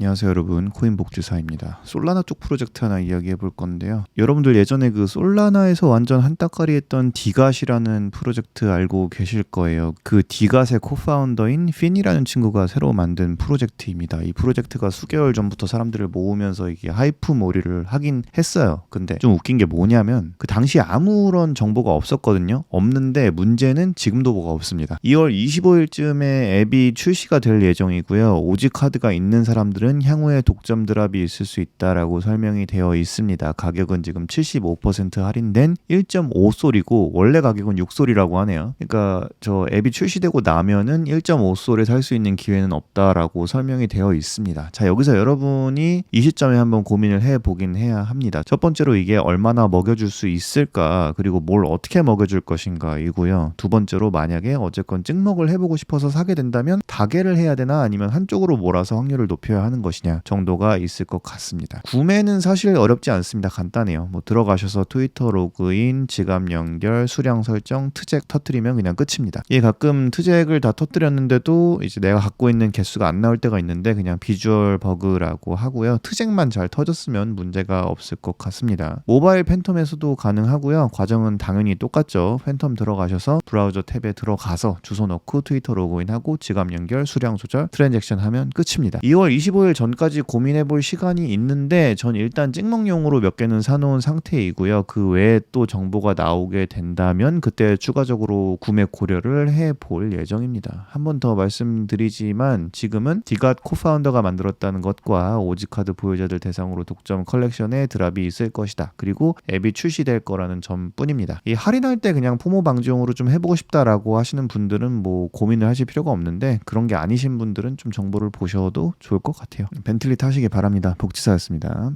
안녕하세요 여러분. 코인복주사입니다. 솔라나 쪽 프로젝트 하나 이야기해 볼 건데요. 여러분들 예전에 그 솔라나에서 완전 한따까리 했던 디갓이라는 프로젝트 알고 계실 거예요. 그 디갓의 코파운더인 핀이라는 친구가 새로 만든 프로젝트입니다. 이 프로젝트가 수개월 전부터 사람들을 모으면서 이게 하이프 몰이를 하긴 했어요. 근데 좀 웃긴 게 뭐냐면 그 당시 아무런 정보가 없었거든요. 없는데 문제는 지금도 뭐가 없습니다. 2월 25일쯤에 앱이 출시가 될 예정이고요. 오지 카드가 있는 사람들은 향후에 독점 드랍이 있을 수 있다라고 설명이 되어 있습니다. 가격은 지금 75% 할인된 1.5솔이고 원래 가격은 6솔이라고 하네요. 그러니까 저 앱이 출시되고 나면은 1.5솔에 살 수 있는 기회는 없다라고 설명이 되어 있습니다. 자 여기서 여러분이 이 시점에 한번 고민을 해 보긴 해야 합니다. 첫 번째로 이게 얼마나 먹여 줄 수 있을까 그리고 뭘 어떻게 먹여 줄 것인가이고요. 두 번째로 만약에 어쨌건 찍먹을 해 보고 싶어서 사게 된다면 다개를 해야 되나 아니면 한쪽으로 몰아서 확률을 높여야 하는 것이냐 정도가 있을 것 같습니다. 구매는 사실 어렵지 않습니다. 간단해요. 뭐 들어가셔서 트위터 로그인, 지갑 연결, 수량 설정, 트잭 터트리면 그냥 끝입니다. 이게 가끔 트잭을 다 터뜨렸는데도 이제 내가 갖고 있는 개수가 안 나올 때가 있는데 그냥 비주얼 버그라고 하고요. 트잭만 잘 터졌으면 문제가 없을 것 같습니다. 모바일 팬텀에서도 가능하고요. 과정은 당연히 똑같죠. 팬텀 들어가셔서 브라우저 탭에 들어가서 주소 넣고 트위터 로그인하고 지갑 연결, 수량 조절, 트랜잭션 하면 끝입니다. 2월 25일 전까지 고민해 볼 시간이 있는데 전 일단 찍먹용으로 몇 개는 사놓은 상태이고요. 그 외에 또 정보가 나오게 된다면 그때 추가적으로 구매 고려를 해 볼 예정입니다. 한 번 더 말씀드리지만 지금은 디갓 코파운더가 만들었다는 것과 오지카드 보유자들 대상으로 독점 컬렉션에 드랍이 있을 것이다. 그리고 앱이 출시될 거라는 점뿐입니다. 이 할인할 때 그냥 포모 방지용으로 좀 해보고 싶다라고 하시는 분들은 뭐 고민을 하실 필요가 없는데 그런 게 아니신 분들은 좀 정보를 보셔도 좋을 것 같아요. 벤틀리 타시기 바랍니다. 복지사였습니다.